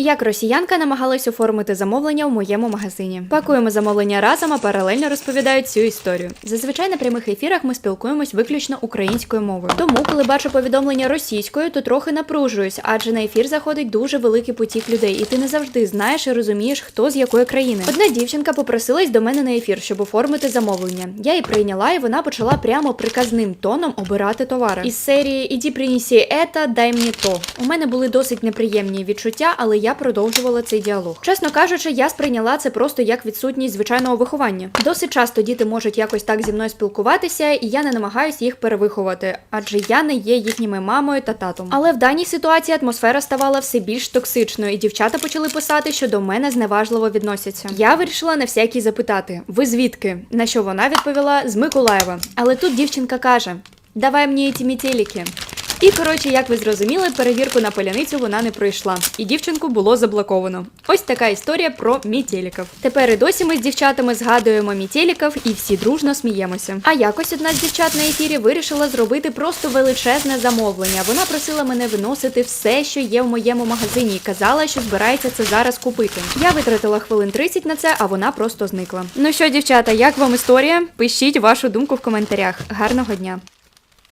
Як росіянка намагалась оформити замовлення в моєму магазині. Пакуємо замовлення разом, а паралельно розповідають цю історію. Зазвичай на прямих ефірах ми спілкуємось виключно українською мовою. Тому, коли бачу повідомлення російською, то трохи напружуюсь, адже на ефір заходить дуже великий потік людей, і ти не завжди знаєш і розумієш, хто з якої країни. Одна дівчинка попросилась до мене на ефір, щоб оформити замовлення. Я її прийняла, і вона почала прямо приказним тоном обирати товари. Із серії Іді принесі ета, дай мені то. У мене були досить неприємні відчуття, але я продовжувала цей діалог. Чесно кажучи, я сприйняла це просто як відсутність звичайного виховання. Досить часто діти можуть якось так зі мною спілкуватися, і я не намагаюся їх перевиховати, адже я не є їхніми мамою та татом. Але в даній ситуації атмосфера ставала все більш токсичною, і дівчата почали писати, що до мене зневажливо відносяться. Я вирішила на всякий запитати: ви звідки? На що вона відповіла з Миколаєва. Але тут дівчинка каже: Давай мені ці метеліки. І коротше, як ви зрозуміли, перевірку на поляницю вона не пройшла, і дівчинку було заблоковано. Ось така історія про мітєліків. Тепер і досі ми з дівчатами згадуємо мітєліків і всі дружно сміємося. А якось одна з дівчат на ефірі вирішила зробити просто величезне замовлення. Вона просила мене виносити все, що є в моєму магазині, і казала, що збирається це зараз купити. Я витратила хвилин 30 на це, а вона просто зникла. Ну що, дівчата, як вам історія? Пишіть вашу думку в коментарях. Гарного дня!